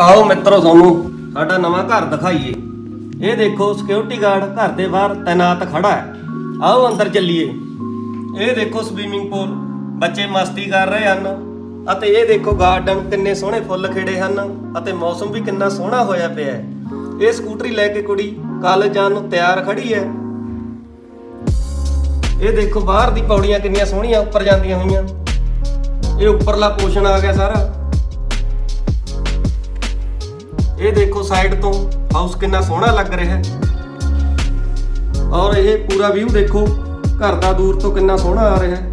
ਆਓ ਮਿੱਤਰੋ ਤੁਹਾਨੂੰ ਸਾਡਾ ਨਵਾਂ ਘਰ ਦਿਖਾਈਏ। ਇਹ ਦੇਖੋ ਸਿਕਿਉਰਿਟੀ ਗਾਰਡ ਘਰ ਦੇ ਬਾਹਰ ਤਾਇਨਾਤ ਖੜਾ ਹੈ। ਆਓ ਅੰਦਰ ਚੱਲੀਏ। ਇਹ ਦੇਖੋ ਸਵੀਮਿੰਗ ਪੂਲ ਬੱਚੇ ਮਸਤੀ ਕਰ ਰਹੇ ਹਨ। ਅਤੇ ਇਹ ਦੇਖੋ ਗਾਰਡਨ ਕਿੰਨੇ ਸੋਹਣੇ ਫੁੱਲ ਖਿੜੇ ਹਨ ਅਤੇ ਮੌਸਮ ਵੀ ਕਿੰਨਾ ਸੋਹਣਾ ਹੋਇਆ ਪਿਆ ਹੈ। ਇਹ ਸਕੂਟਰੀ ਲੈ ਕੇ ਕੁੜੀ ਕਾਲਜ ਜਾਣ ਨੂੰ ਤਿਆਰ ਖੜੀ ਹੈ। ਇਹ ਦੇਖੋ ਬਾਹਰ ਦੀ ਪੌੜੀਆਂ ਕਿੰਨੀਆਂ ਸੋਹਣੀਆਂ, ਉੱਪਰ ਜਾਂਦੀਆਂ ਹੋਈਆਂ। ਇਹ ਉੱਪਰਲਾ ਪੋਸ਼ਣ ਆ ਗਿਆ ਸਾਰਾ। ਇਹ ਦੇਖੋ ਸਾਈਡ ਤੋਂ ਹਾਊਸ ਕਿੰਨਾ ਸੋਹਣਾ ਲੱਗ ਰਿਹਾ ਹੈ। ਔਰ ਇਹ ਪੂਰਾ ਵਿਊ ਦੇਖੋ, ਘਰ ਦਾ ਦੂਰ ਤੋਂ ਕਿੰਨਾ ਸੋਹਣਾ ਆ ਰਿਹਾ ਹੈ।